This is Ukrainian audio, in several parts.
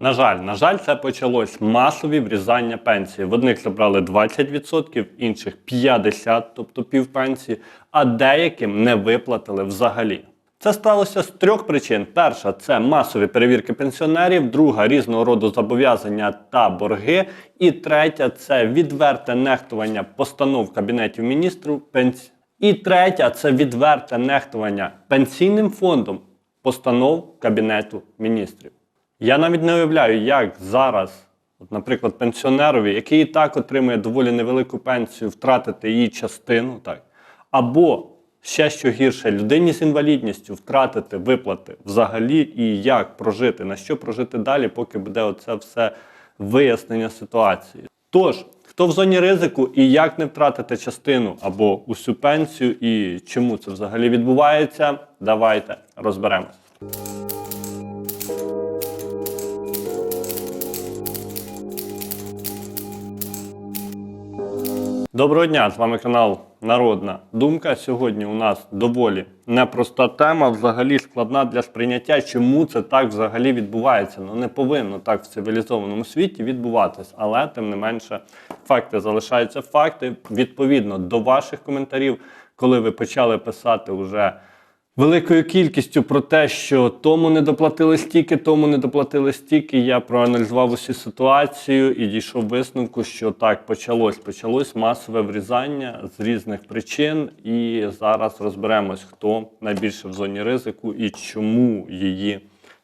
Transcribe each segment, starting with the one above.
На жаль, на жаль, це почалось масові врізання пенсії. В одних забрали 20%, в інших 50%, тобто півпенсії, а деяким не виплатили взагалі. Це сталося з трьох причин: перша це масові перевірки пенсіонерів, друга різного роду зобов'язання та борги. І третя це відверте нехтування постанов кабінетів міністрів пенсій. І третя це відверте нехтування пенсійним фондом постанов кабінету міністрів. Я навіть не уявляю, як зараз, от, наприклад, пенсіонерові, який і так отримує доволі невелику пенсію, втратити її частину, так, або ще що гірше, людині з інвалідністю втратити виплати взагалі і як прожити, на що прожити далі, поки буде оце все вияснення ситуації. Тож, хто в зоні ризику і як не втратити частину або усю пенсію, і чому це взагалі відбувається, давайте розберемось. Доброго дня! З вами канал Народна Думка. Сьогодні у нас доволі непроста тема, взагалі складна для сприйняття. Чому це так взагалі відбувається? Ну не повинно так в цивілізованому світі відбуватись, але тим не менше факти залишаються факти. Відповідно до ваших коментарів, коли ви почали писати уже великою кількістю про те, що тому не доплатили стільки, тому не доплатили стільки. Я проаналізував усю ситуацію і дійшов висновку, що так почалось. Почалось масове врізання з різних причин. І зараз розберемось, хто найбільше в зоні ризику і чому її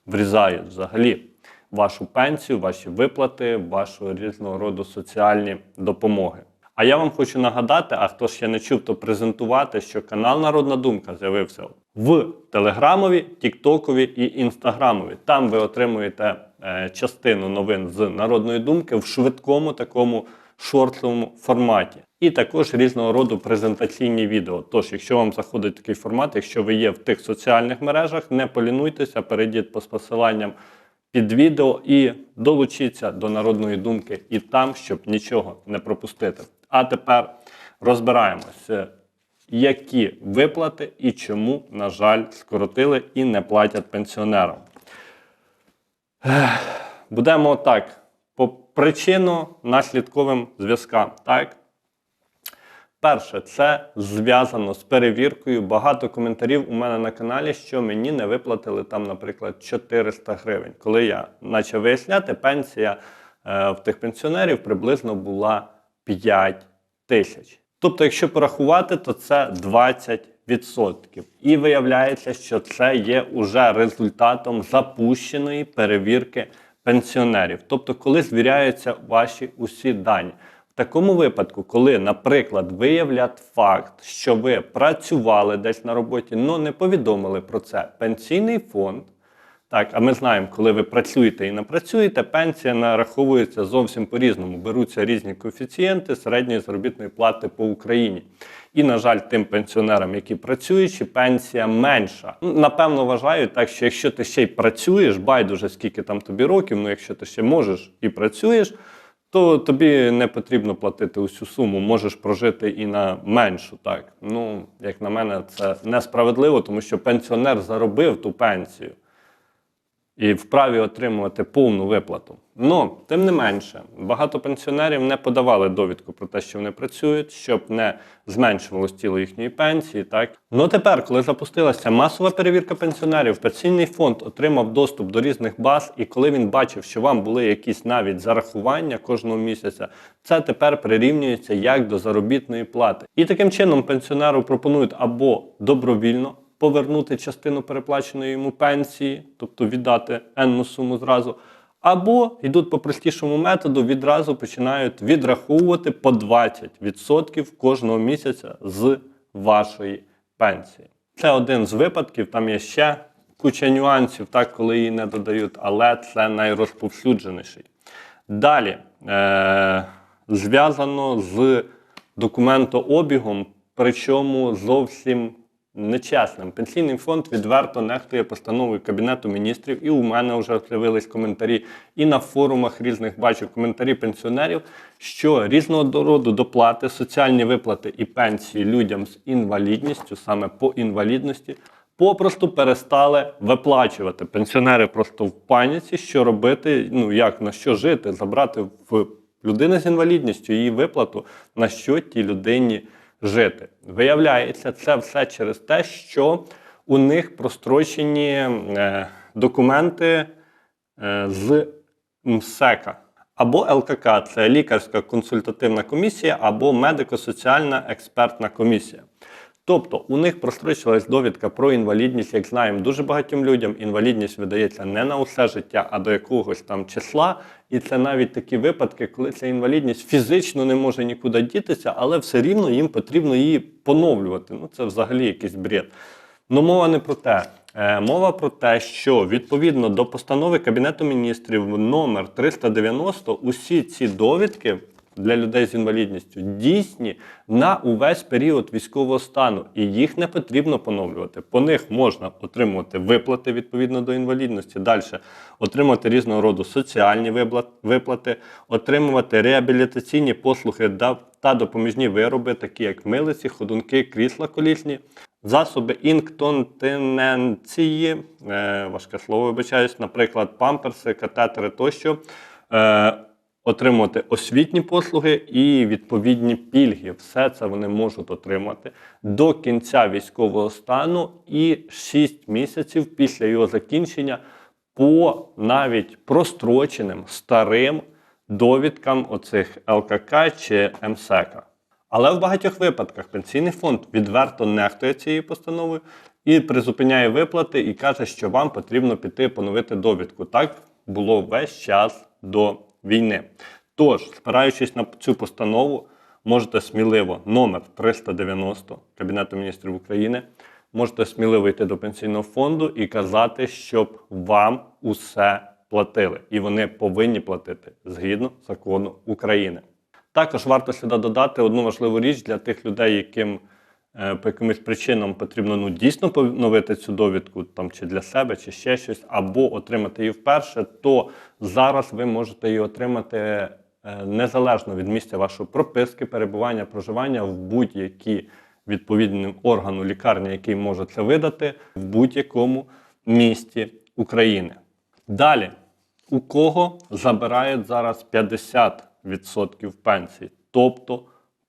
врізають взагалі. Вашу пенсію, ваші виплати, вашу різного роду соціальні допомоги. А я вам хочу нагадати, а хто ще не чув, то презентувати, що канал Народна Думка з'явився в Телеграмові, Тіктокові і Інстаграмові. Там ви отримуєте е, частину новин з народної думки в швидкому такому шортовому форматі. І також різного роду презентаційні відео. Тож, якщо вам заходить такий формат, якщо ви є в тих соціальних мережах, не полінуйтеся, перейдіть по посиланням під відео і долучіться до народної думки і там, щоб нічого не пропустити. А тепер розбираємося, які виплати і чому, на жаль, скоротили і не платять пенсіонерам. Будемо так, по причинно-наслідковим зв'язкам. Так? Перше, це зв'язано з перевіркою. Багато коментарів у мене на каналі, що мені не виплатили там, наприклад, 400 гривень. Коли я почав виясняти, пенсія е, в тих пенсіонерів приблизно була 5 тисяч. Тобто, якщо порахувати, то це 20%. І виявляється, що це є уже результатом запущеної перевірки пенсіонерів. Тобто, коли звіряються ваші усі дані. В такому випадку, коли, наприклад, виявлять факт, що ви працювали десь на роботі, але не повідомили про це пенсійний фонд. Так, а ми знаємо, коли ви працюєте і не працюєте, пенсія нараховується зовсім по-різному. Беруться різні коефіцієнти середньої заробітної плати по Україні. І, на жаль, тим пенсіонерам, які працюють, пенсія менша. Ну, Напевно, вважаю так, що якщо ти ще й працюєш, байдуже скільки там тобі років, ну якщо ти ще можеш і працюєш, то тобі не потрібно платити усю суму, можеш прожити і на меншу. Так, ну як на мене, це несправедливо, тому що пенсіонер заробив ту пенсію і вправі отримувати повну виплату. Ну, тим не менше, багато пенсіонерів не подавали довідку про те, що вони працюють, щоб не зменшувалось тіло їхньої пенсії. Так ну тепер, коли запустилася масова перевірка пенсіонерів, пенсійний фонд отримав доступ до різних баз, і коли він бачив, що вам були якісь навіть зарахування кожного місяця, це тепер прирівнюється як до заробітної плати. І таким чином пенсіонеру пропонують або добровільно повернути частину переплаченої йому пенсії, тобто віддати енну суму зразу. Або йдуть по простішому методу, відразу починають відраховувати по 20% кожного місяця з вашої пенсії. Це один з випадків, там є ще куча нюансів, так, коли її не додають, але це найрозповсюдженіший. Далі е- зв'язано з документообігом, причому зовсім нечесним. Пенсійний фонд відверто нехтує постановою Кабінету міністрів, і у мене вже з'явились коментарі, і на форумах різних бачу коментарі пенсіонерів, що різного роду доплати, соціальні виплати і пенсії людям з інвалідністю, саме по інвалідності, попросту перестали виплачувати. Пенсіонери просто в паніці, що робити, ну як на що жити, забрати в людини з інвалідністю її виплату, на що тій людині жити. Виявляється, це все через те, що у них прострочені е, документи е, з МСЕКа. Або ЛКК це лікарська консультативна комісія, або медико-соціальна експертна комісія. Тобто у них прострочилась довідка про інвалідність, як знаємо, дуже багатьом людям інвалідність видається не на усе життя, а до якогось там числа. І це навіть такі випадки, коли ця інвалідність фізично не може нікуди дітися, але все рівно їм потрібно її поновлювати. Ну це взагалі якийсь бред. Ну, мова не про те. Е, Мова про те, що відповідно до постанови Кабінету міністрів номер 390 усі ці довідки для людей з інвалідністю. Дійсні на увесь період військового стану, і їх не потрібно поновлювати. По них можна отримувати виплати відповідно до інвалідності. Далі отримувати різного роду соціальні виплати, отримувати реабілітаційні послуги та допоміжні вироби, такі як милиці, ходунки, крісла колісні. Засоби інконтиненції, е, важке слово вибачаюсь, наприклад, памперси, катетери тощо, е, отримувати освітні послуги і відповідні пільги. Все це вони можуть отримати до кінця військового стану і 6 місяців після його закінчення по навіть простроченим старим довідкам оцих ЛКК чи МСЕКа. Але в багатьох випадках пенсійний фонд відверто нехтує цією постановою і призупиняє виплати і каже, що вам потрібно піти поновити довідку. Так було весь час до війни. Тож, спираючись на цю постанову, можете сміливо номер 390 Кабінету міністрів України, можете сміливо йти до пенсійного фонду і казати, щоб вам усе платили. І вони повинні платити згідно закону України. Також варто сюди додати одну важливу річ для тих людей, яким по якимось причинам потрібно ну, дійсно поновити цю довідку там, чи для себе, чи ще щось, або отримати її вперше, то зараз ви можете її отримати е, незалежно від місця вашої прописки, перебування, проживання в будь-якій відповідному органу лікарні, який може це видати, в будь-якому місті України. Далі, у кого забирають зараз 50% пенсії, тобто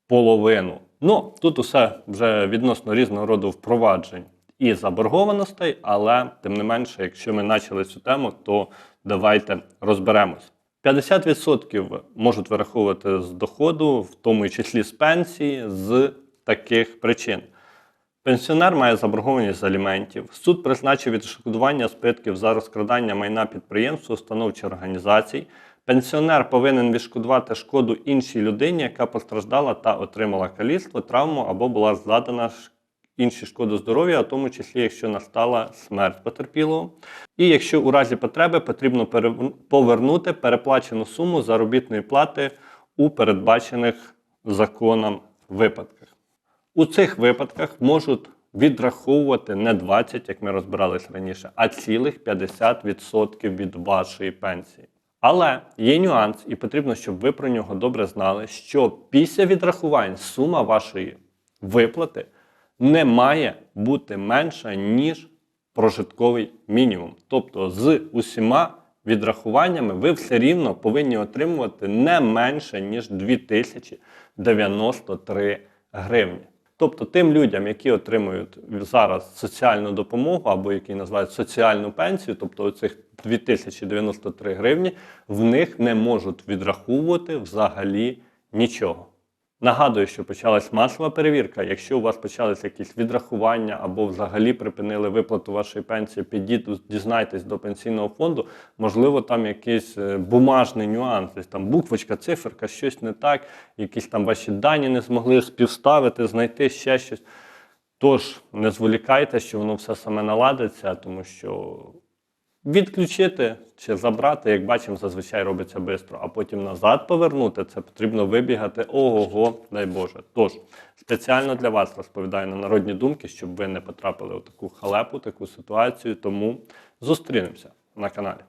половину. Ну, тут усе вже відносно різного роду впроваджень і заборгованостей, але тим не менше, якщо ми почали цю тему, то давайте розберемось. 50% можуть вираховувати з доходу, в тому числі з пенсії, з таких причин. Пенсіонер має заборгованість з аліментів. Суд призначив відшкодування збитків за розкрадання майна підприємств, установ чи організацій. Пенсіонер повинен відшкодувати шкоду іншій людині, яка постраждала та отримала каліцтво, травму або була задана інші шкоду здоров'я, в тому числі, якщо настала смерть потерпілого. І якщо у разі потреби потрібно повернути переплачену суму заробітної плати у передбачених законом випадках. У цих випадках можуть відраховувати не 20, як ми розбирались раніше, а цілих 50% від вашої пенсії. Але є нюанс, і потрібно, щоб ви про нього добре знали, що після відрахувань сума вашої виплати не має бути менша, ніж прожитковий мінімум. Тобто з усіма відрахуваннями ви все рівно повинні отримувати не менше, ніж 2093 гривні. Тобто тим людям, які отримують зараз соціальну допомогу або які називають соціальну пенсію, тобто оцих 2093 гривні, в них не можуть відраховувати взагалі нічого. Нагадую, що почалась масова перевірка. Якщо у вас почалися якісь відрахування або взагалі припинили виплату вашої пенсії, підіть, дізнайтесь до пенсійного фонду. Можливо, там якийсь е, бумажний нюанс, десь там буквочка, циферка, щось не так, якісь там ваші дані не змогли співставити, знайти ще щось. Тож не зволікайте, що воно все саме наладиться, тому що відключити чи забрати, як бачимо, зазвичай робиться швидко, а потім назад повернути, це потрібно вибігати ого, дай Боже. Тож, спеціально для вас розповідаю на народні думки, щоб ви не потрапили у таку халепу, таку ситуацію. Тому зустрінемося на каналі.